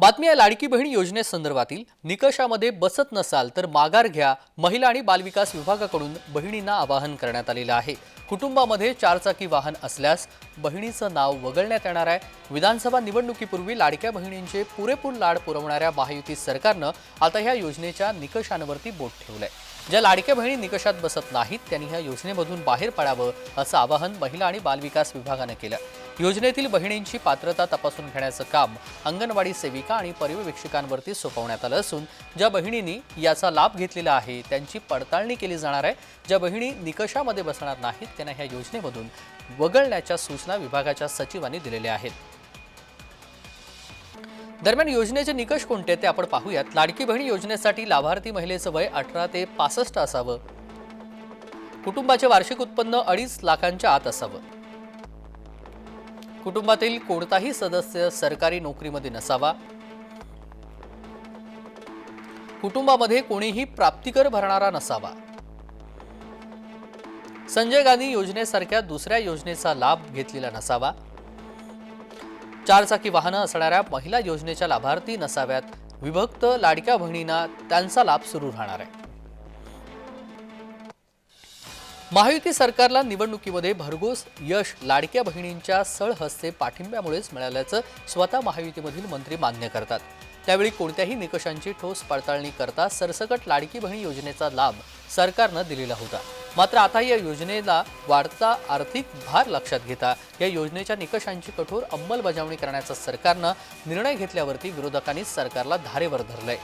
बातमी आहे लाडकी बहीण योजनेसंदर्भातील. निकषामध्ये बसत नसाल तर माघार घ्या. महिला आणि बालविकास विभागाकडून बहिणींना आवाहन करण्यात आलेलं आहे. कुटुंबामध्ये चारचाकी वाहन असल्यास बहिणीचं नाव वगळण्यात येणार आहे. विधानसभा निवडणुकीपूर्वी लाडक्या बहिणींचे पुरेपूर लाड पुरवणाऱ्या महायुती सरकारनं आता ह्या योजनेच्या निकषांवरती बोट ठेवलंय. ज्या लाडक्या बहिणी निकषात बसत नाहीत त्यांनी ह्या योजनेमधून बाहेर पडावं असं आवाहन महिला आणि बालविकास विभागानं केलं. योजनेतील बहिणींची पात्रता तपासून घेण्याचं काम अंगणवाडी सेविका आणि पर्यवेक्षकांवरती सोपवण्यात आलं असून ज्या बहिणींनी याचा लाभ घेतलेला आहे त्यांची पडताळणी केली जाणार आहे. ज्या बहिणी निकषामध्ये बसणार नाहीत त्यांना ह्या योजनेमधून वगळण्याच्या सूचना विभागाच्या सचिवांनी दिलेल्या आहेत. दरम्यान योजनेचे निकष कोणते ते आपण पाहूयात. लाडकी बहीण योजनेसाठी लाभार्थी महिलेचं वय अठरा ते पासष्ट असावं. कुटुंबाचे वार्षिक उत्पन्न अडीच लाखांच्या आत असावं. कुटुंबातील कोणताही सदस्य सरकारी नोकरीमध्ये नसावा. कुटुंबामध्ये कोणीही प्राप्तिकर भरणारा नसावा. संजय गांधी योजनेसारख्या दुसऱ्या योजनेचा लाभ घेतलेला नसावा. चारचाकी वाहनं असणाऱ्या महिला योजनेच्या लाभार्थी नसाव्यात. विभक्त लाडक्या बहिणींना त्यांचा लाभ सुरू राहणार आहे. महायुती सरकारला निवडणुकीमध्ये भरघोस यश लाडक्या बहिणींच्या सळहस्ते पाठिंब्यामुळेच मिळाल्याचं स्वतः महायुतीमधील मंत्री मान्य करतात. त्यावेळी कोणत्याही निकषांची ठोस पडताळणी करता सरसकट लाडकी बहीण योजनेचा लाभ सरकारनं दिलेला होता. मात्र आता या योजनेला वाढता आर्थिक भार लक्षात घेता या योजनेच्या निकषांची कठोर अंमलबजावणी करण्याचा सरकारनं निर्णय घेतल्यावरती विरोधकांनी सरकारला धारेवर धरलंय.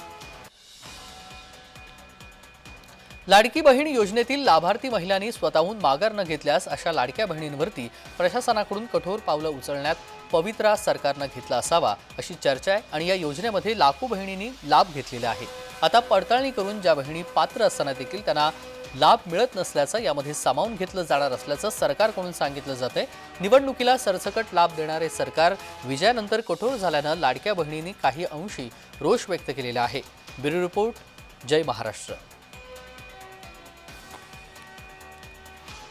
लाडकी बहीण योजनेतील लाभार्थी महिलांनी स्वतःहून माघार न घेतल्यास अशा लाडक्या बहिणींवरती प्रशासनाकडून कठोर पावलं उचलण्यात पवित्रा सरकारनं घेतला असावा अशी चर्चा आहे आणि या योजनेमध्ये लाखो बहिणींनी लाभ घेतलेला आहे. आता पडताळणी करून ज्या बहिणी पात्र असताना देखील त्यांना लाभ मिळत नसल्याचं यामध्ये सामावून घेतलं जाणार असल्याचं सरकारकडून सांगितलं जातंय. निवडणुकीला सरसकट लाभ देणारे सरकार विजयानंतर कठोर झाल्यानं लाडक्या बहिणींनी काही अंशी रोष व्यक्त केलेला आहे. ब्युरो रिपोर्ट जय महाराष्ट्र.